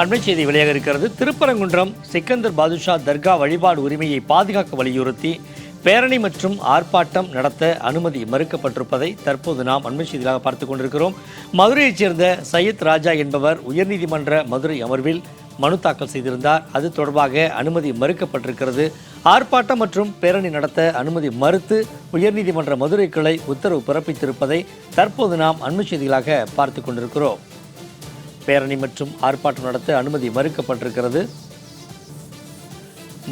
அண்மை செய்தி வெளியாக இருக்கிறது. திருப்பரங்குன்றம் சிக்கந்தர் பாதுஷா தர்கா வழிபாடு உரிமையை பாதுகாக்க வலியுறுத்தி பேரணி மற்றும் ஆர்ப்பாட்டம் நடத்த அனுமதி மறுக்கப்பட்டிருப்பதை தற்போது நாம் அண்மை செய்தியாக பார்த்து கொண்டிருக்கிறோம். மதுரையைச் சேர்ந்த சையத் ராஜா என்பவர் உயர்நீதிமன்ற மதுரை அமர்வில் மனு தாக்கல் செய்திருந்தார். அது தொடர்பாக அனுமதி மறுக்கப்பட்டிருக்கிறது. ஆர்ப்பாட்டம் மற்றும் பேரணி நடத்த அனுமதி மறுத்து உயர்நீதிமன்ற மதுரை கிளை உத்தரவு பிறப்பித்திருப்பதை தற்போது நாம் அண்மை செய்திகளாக பார்த்து கொண்டிருக்கிறோம். பேரணி மற்றும் ஆர்ப்பாட்டம் நடத்த அனுமதி மறுக்கப்பட்டிருக்கிறது.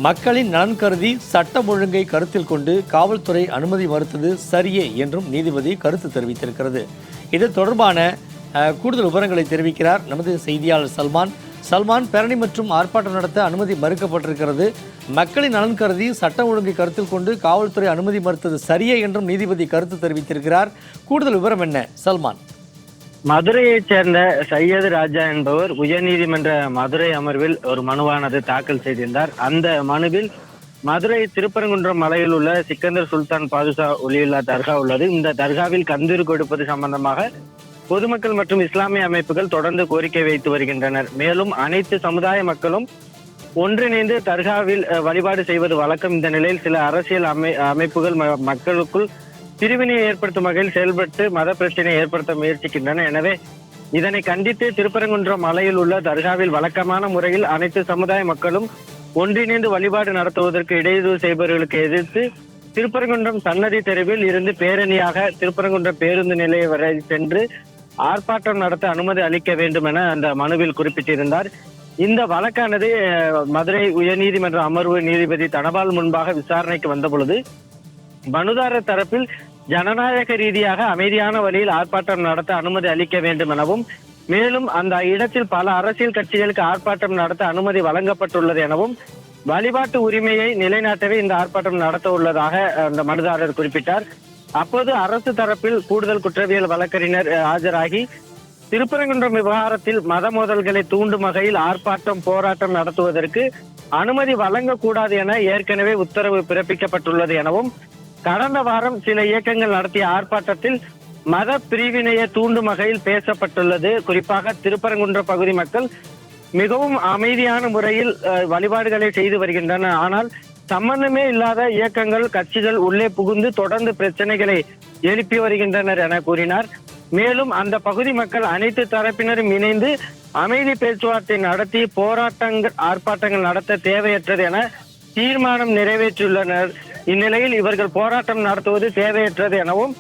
மக்களின் நலன் கருதி சட்டம் ஒழுங்கை கருத்தில் கொண்டு காவல்துறை அனுமதி மறுத்தது சரியே என்றும் நீதிபதி கருத்து தெரிவித்திருக்கிறது. இது தொடர்பான கூடுதல் விவரங்களை தெரிவிக்கிறார் நமது செய்தியாளர் சல்மான். சல்மான் பேரணி மற்றும் ஆர்ப்பாட்டம் நடத்த அனுமதி மறுக்கப்பட்டிருக்கிறது. மக்களின் நலன் கருதி சட்டம் ஒழுங்கை கருத்தில் கொண்டு காவல்துறை அனுமதி மறுத்தது சரியே என்றும் நீதிபதி கருத்து தெரிவித்திருக்கிறார். கூடுதல் விவரம் என்ன சல்மான்? மதுரையைச் சேர்ந்த சையது ராஜா என்பவர் உயர்நீதிமன்ற மதுரை அமர்வில் ஒரு மனுவானது தாக்கல் செய்திருந்தார். அந்த மனுவில் மதுரை திருப்பரங்குன்றம் மலையில் உள்ள சிக்கந்தர் சுல்தான் பாதுஷா ஒலியுல்லா தர்கா உள்ளது. இந்த தர்காவில் கந்தூர் கொடுப்பது சம்பந்தமாக பொதுமக்கள் மற்றும் இஸ்லாமிய அமைப்புகள் தொடர்ந்து கோரிக்கை வைத்து வருகின்றனர். மேலும் அனைத்து சமுதாய மக்களும் ஒன்றிணைந்து தர்காவில் அஹ், வழிபாடு செய்வது வழக்கம். இந்த நிலையில் சில அரசியல் அமை அமைப்புகள் ம- மக்களுக்குள் பிரிவினையை ஏற்படுத்தும் வகையில் செயல்பட்டு மத பிரச்சனையை ஏற்படுத்த முயற்சிக்கின்றன. எனவே இதனை கண்டித்து திருப்பரங்குன்றம் மலையில் உள்ள தர்காவில் வழக்கமான முறையில் அனைத்து சமுதாய மக்களும் ஒன்றிணைந்து வழிபாடு நடத்துவதற்கு இடையூறு செய்பவர்களுக்கு எதிர்த்து திருப்பரங்குன்றம் சன்னதி தெருவில் இருந்து பேரணியாக திருப்பரங்குன்றம் பேருந்து நிலையம் வரை சென்று ஆர்ப்பாட்டம் நடத்த அனுமதி அளிக்க வேண்டும் என அந்த மனுவில் குறிப்பிட்டிருந்தார். இந்த வழக்கானது அஹ், மதுரை உயர்நீதிமன்ற அமர்வு நீதிபதி தனபால் முன்பாக விசாரணைக்கு வந்த பொழுது மனுதாரர் தரப்பில் ஜனநாயக ரீதியாக அமைதியான வழியில் ஆர்ப்பாட்டம் நடத்த அனுமதி அளிக்க வேண்டும் எனவும் மேலும் அந்த இடத்தில் பல அரசியல் கட்சிகளுக்கு ஆர்ப்பாட்டம் நடத்த அனுமதி வழங்கப்பட்டுள்ளது எனவும் வழிபாட்டு உரிமையை நிலைநாட்டவே இந்த ஆர்ப்பாட்டம் நடத்த உள்ளதாக அந்த மனுதாரர் குறிப்பிட்டார். அப்போது அரசு தரப்பில் கூடுதல் குற்றவியல் வழக்கறிஞர் ஆஜராகி திருப்பரங்குன்றம் விவகாரத்தில் மத மோதல்களை தூண்டும் வகையில் ஆர்ப்பாட்டம் போராட்டம் நடத்துவதற்கு அனுமதி வழங்கக்கூடாது என ஏற்கனவே உத்தரவு பிறப்பிக்கப்பட்டுள்ளது எனவும் கடந்த வாரம் சில இயக்கங்கள் நடத்திய ஆர்ப்பாட்டத்தில் மத பிரிவினையை தூண்டும் வகையில் பேசப்பட்டுள்ளது. குறிப்பாக திருப்பரங்குன்ற பகுதி மக்கள் மிகவும் அமைதியான முறையில் வழிபாடுகளை செய்து வருகின்றன. ஆனால் சம்பந்தமே இல்லாத இயக்கங்கள் கட்சிகள் உள்ளே புகுந்து தொடர்ந்து பிரச்சனைகளை எழுப்பி வருகின்றனர் என கூறினார். மேலும் அந்த பகுதி மக்கள் அனைத்து தரப்பினரும் இணைந்து அமைதி பேச்சுவார்த்தை நடத்தி போராட்டங்கள் ஆர்ப்பாட்டங்கள் நடத்த தேவையற்றது என தீர்மானம் நிறைவேற்றியுள்ளனர். இந்நிலையில் இவர்கள் போராட்டம் நடத்துவது தேவையற்றது எனவும்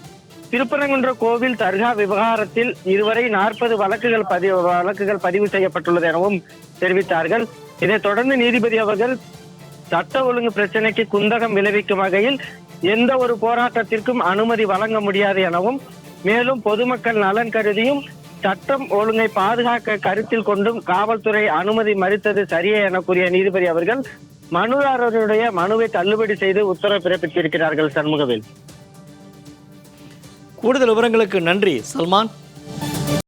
திருப்பரங்குன்ற கோவில் தர்கா விவகாரத்தில் இதுவரை நாற்பது வழக்குகள் பதிவு வழக்குகள் பதிவு செய்யப்பட்டுள்ளது எனவும் தெரிவித்தார்கள். இதைத் தொடர்ந்து நீதிபதி அவர்கள் சட்ட ஒழுங்கு பிரச்சனைக்கு குந்தகம் விளைவிக்கும் வகையில் எந்த ஒரு போராட்டத்திற்கும் அனுமதி வழங்க முடியாது எனவும் மேலும் பொதுமக்கள் நலன் கருதியும் சட்டம் ஒழுங்கை பாதுகாக்க கருத்தில் கொண்டும் காவல்துறை அனுமதி மறுத்தது சரியே என கூறிய நீதிபதி அவர்கள் மனுதாரருடைய மனுவை தள்ளுபடி செய்து உத்தரவு பிறப்பித்திருக்கிறார்கள் சண்முகவேல். கூடுதல் விவரங்களுக்கு நன்றி சல்மான்.